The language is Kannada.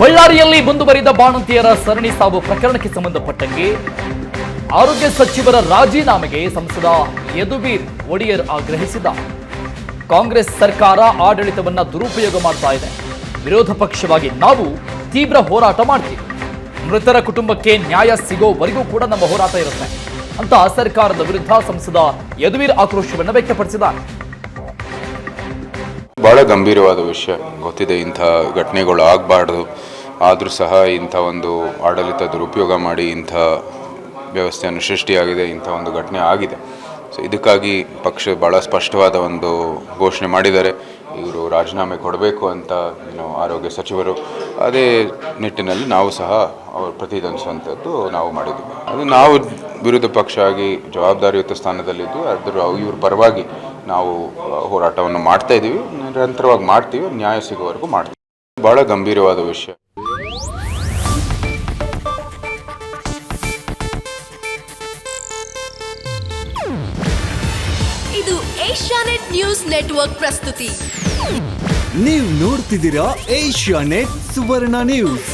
ಬಳ್ಳಾರಿಯಲ್ಲಿ ಮುಂದುವರಿದ ಬಾಣಂತಿಯರ ಸರಣಿ ಸಾವು ಪ್ರಕರಣಕ್ಕೆ ಸಂಬಂಧಪಟ್ಟಂಗೆ ಆರೋಗ್ಯ ಸಚಿವರ ರಾಜೀನಾಮೆಗೆ ಸಂಸದ ಯದುವೀರ್ ಒಡೆಯರ್ ಆಗ್ರಹಿಸಿದ ಕಾಂಗ್ರೆಸ್ ಸರ್ಕಾರ ಆಡಳಿತವನ್ನ ದುರುಪಯೋಗ ಮಾಡ್ತಾ ಇದೆ. ವಿರೋಧ ಪಕ್ಷವಾಗಿ ನಾವು ತೀವ್ರ ಹೋರಾಟ ಮಾಡ್ತೀವಿ. ಮೃತರ ಕುಟುಂಬಕ್ಕೆ ನ್ಯಾಯ ಸಿಗೋವರೆಗೂ ಕೂಡ ನಮ್ಮ ಹೋರಾಟ ಇರುತ್ತೆ. ಅಂತ ಸರ್ಕಾರದ ವಿರುದ್ಧ ಸಂಸದ ಯದುವೀರ್ ಆಕ್ರೋಶವನ್ನು ವ್ಯಕ್ತಪಡಿಸಿದ್ದಾರೆ. ಭಾಳ ಗಂಭೀರವಾದ ವಿಷಯ. ಗೊತ್ತಿದೆ, ಇಂಥ ಘಟನೆಗಳು ಆಗಬಾರ್ದು. ಆದರೂ ಸಹ ಇಂಥ ಒಂದು ಆಡಳಿತ ದುರುಪಯೋಗ ಮಾಡಿ ಇಂಥ ವ್ಯವಸ್ಥೆಯನ್ನು ಸೃಷ್ಟಿಯಾಗಿದೆ, ಇಂಥ ಒಂದು ಘಟನೆ ಆಗಿದೆ. ಸೊ ಇದಕ್ಕಾಗಿ ಪಕ್ಷ ಭಾಳ ಸ್ಪಷ್ಟವಾದ ಒಂದು ಘೋಷಣೆ ಮಾಡಿದ್ದಾರೆ. ಇವರು ರಾಜೀನಾಮೆ ಕೊಡಬೇಕು ಅಂತ ಏನು ಆರೋಗ್ಯ ಸಚಿವರು. ಅದೇ ನಿಟ್ಟಿನಲ್ಲಿ ನಾವು ಸಹ ಅವರು ಪ್ರತಿಧ್ವನಿಸುವಂಥದ್ದು ನಾವು ಮಾಡಿದ್ದೀವಿ. ಅದು ನಾವು ವಿರೋಧ ಪಕ್ಷ ಆಗಿ ಜವಾಬ್ದಾರಿಯುತ ಸ್ಥಾನದಲ್ಲಿದ್ದು ಅದರ ಇವ್ರ ಪರವಾಗಿ ನಾವು ಹೋರಾಟವನ್ನು ಮಾಡ್ತಾ ಇದ್ದೀವಿ. ನಿರಂತರವಾಗಿ ಮಾಡ್ತೀವಿ ನ್ಯಾಯ ಸಿಗೋವರೆಗೂ ಮಾಡ್ತೀವಿ. ಭಾಳ ಗಂಭೀರವಾದ ವಿಷಯ. ಇದು ಏಷ್ಯಾನೆಟ್ ನ್ಯೂಸ್ ನೆಟ್ವರ್ಕ್ ಪ್ರಸ್ತುತಿ. ನೀವು ನೋಡ್ತಿದ್ದೀರಾ ಏಷ್ಯಾ ನೆಟ್ ಸುವರ್ಣ ನ್ಯೂಸ್.